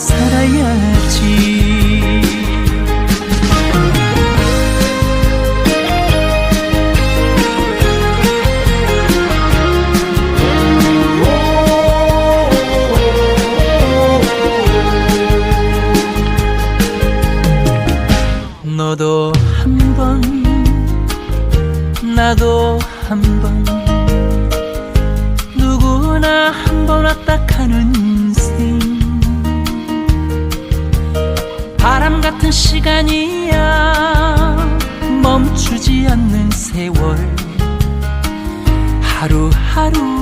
살아야지. 너도 한 번 나도 한 번 누구나 한 번 왔다 가는 바람 같은 시간이야. 멈추지 않는 세월. 하루하루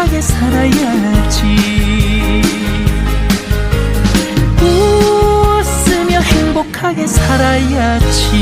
행복하게 살아야지. 웃으며 행복하게 살아야지.